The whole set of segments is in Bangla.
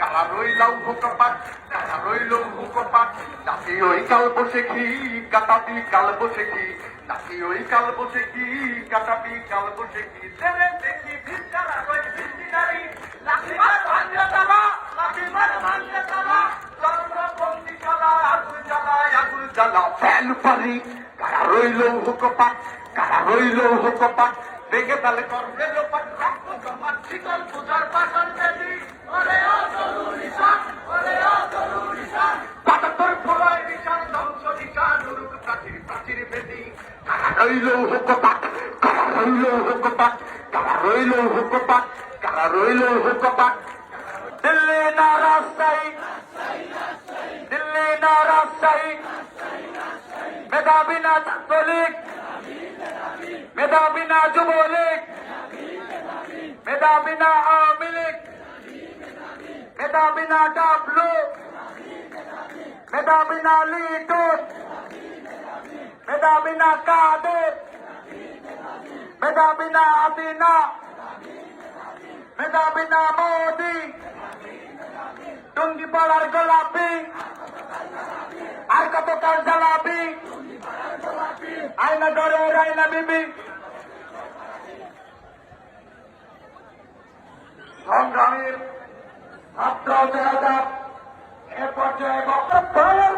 কালা রইলাও হুকপাট কালা রইল হুকপাট নাকি ওই কাল বসে কি কাটাবি কাল বসে কি নাকি ওই কাল বসে কি কাটাবি কাল বসে কি। দেখি ভিড়ারা রই আগুন জ্বালা। ফেল কারা রইল হুকপাট কারা রইল হুকপাট বেগে তালে করবে শীতল, পূজার পাশন দেবী জরুরি সান ওরে ও জরুরি সান পাতাতর ফলয় নিশান ধ্বংস নিশান উরুক প্রাচীর প্রাচীর বেদি। কারা রইল দিল্লি না রাস্তায় দিল্লি না রাস্তায় মেধাবী না মেধাবী না যুবলীগ? মেধাবী না আওয়ামী লীগ? মেধাবী না ডাবলু? মেধাবী না লিটন মেধাবী না কাদের? মেধাবী না আদিনা? মেধাবী না মোদি? টুঙ্গি পাড়ার গোলাপি? আর কত কাল জ্বালাবি আয়না ডরে রায়না বিবি? সংগ্রামীর ছাত্র জনতা এ পর্যায়ে ভাইয়ের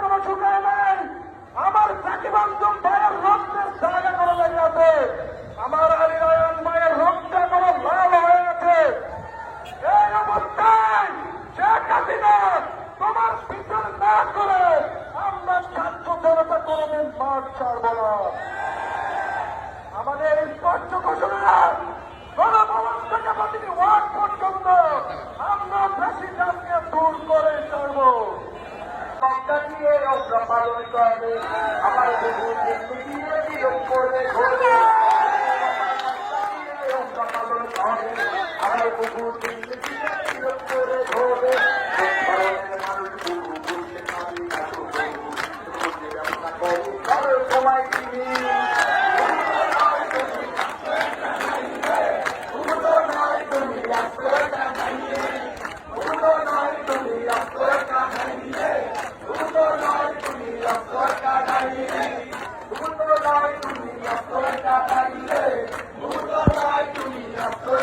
কোনো শুকায় নাই। আমার সাকিব ভাইয়ের রক্তের জায়গা লেগে আছে। আমার আলী ভাইয়ের রক্তে কোনো লাল হয়ে আছে। এই অবস্থায় শেখ হাসিনা তোমার না করে আমরা ছাত্র জনতা কোনদিন মাঠ ছাড়ব না। করবে আমার বহু করবে।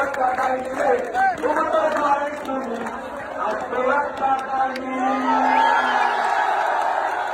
একটা